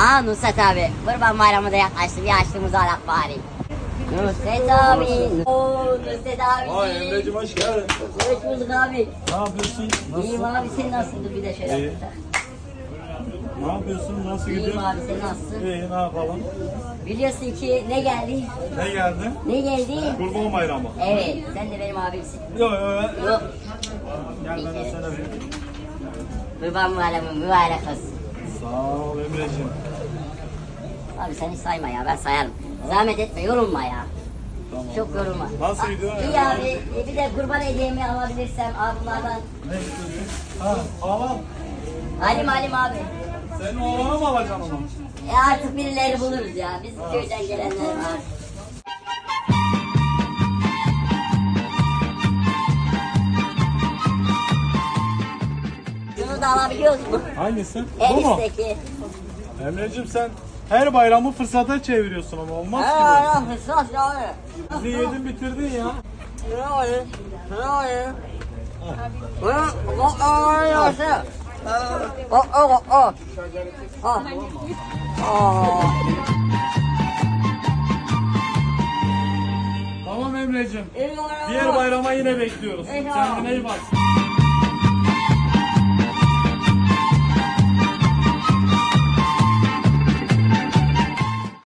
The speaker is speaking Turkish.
Aa Nusret abi. Kurban bayramı da yaklaştı. Bir açlığımızı alak bari. Nusret abi. Oo Nusret abi. Vay Emre'cim hoş geldin. Hoş bulduk abi. Ne yapıyorsun? İyiyim abi sen nasılsın? Bir de şöyle İyi. yapsak. Ne yapıyorsun? Nasıl İyiyim gidiyor? abi sen nasılsın? İyi ne yapalım? Biliyorsun ki ne geldi? Ne geldi? Ne geldi? Kurban bayramı. Evet sen de benim abimsin. Yok yok yok. Yok. Gel ben de sana bir. Kurban bayramı mübarek olsun. Sağ ol Emre'cim. Abi sen hiç sayma ya ben sayarım. Zahmet etme yorulma ya. Tamam. Çok yorulma. Nasıl Ah, gidiyor? İyi abi. E, Bir de kurban hediyemi alabilirsem abimlerden. Ne istiyorsun? Ha, ağlam. Halim Halim abi. Senin oğlana mı alacaksın onu? E artık birileri buluruz ya. Biz köyden gelenler var. Şunu da alabiliyoruz mu? Hangisi? En Bu mu? Emre'cim sen her bayramı fırsata çeviriyorsun ama olmaz ki Ha, fırsat ya. bu. Bizi yedin bitirdin ya. Ne oluyor? Ne oluyor? Ha, bak, aa, yavaşça. Bak, aa, bak, aa. Ha. Aa. Tamam Emre'cim. Eyvallah. Diğer bayrama yine bekliyoruz. Eyvallah. Kendine iyi bak.